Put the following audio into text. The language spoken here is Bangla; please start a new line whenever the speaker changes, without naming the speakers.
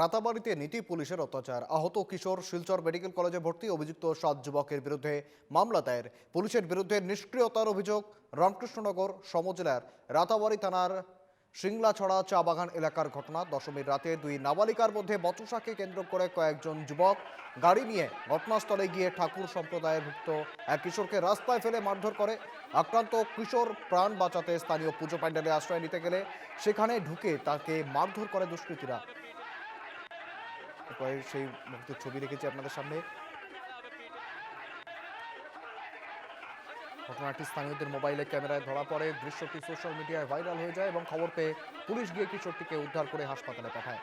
রাতাবাড়িতে নীতি পুলিশের অত্যাচার। আহত কিশোর শিলচর মেডিকেল কলেজে ভর্তি, অভিযুক্ত সাত যুবকের বিরুদ্ধে মামলা দায়ের। পুলিশের বিরুদ্ধে নিষ্ক্রিয়তার অভিযোগ রামকৃষ্ণনগর, সমজেলার রাতাবাড়ি থানার সিংলাছড়া চা বাগান এলাকার ঘটনা। দশমীর রাতে দুই নাবালিকার মধ্যে বচসাকে কেন্দ্র করে কয়েকজন যুবক গাড়ি নিয়ে ঘটনাস্থলে গিয়ে ঠাকুর সম্প্রদায়ের ভুক্ত এক কিশোরকে রাস্তায় ফেলে মারধর করে। আক্রান্ত কিশোর প্রাণ বাঁচাতে স্থানীয় পুজো প্যান্ডেলে আশ্রয় নিতে গেলে সেখানে ঢুকে তাকে মারধর করে দুষ্কৃতীরা। কয়েক সেই মুহূর্তের ছবি রেখেছি আপনাদের সামনে। ঘটনাটি স্থানীয়দের মোবাইলে ক্যামেরায় ধরা পড়ে। দৃশ্যটি সোশ্যাল মিডিয়ায় ভাইরাল হয়ে যায় এবং খবর পেয়ে পুলিশ গিয়ে কিশোরটিকে উদ্ধার করে হাসপাতালে পাঠায়।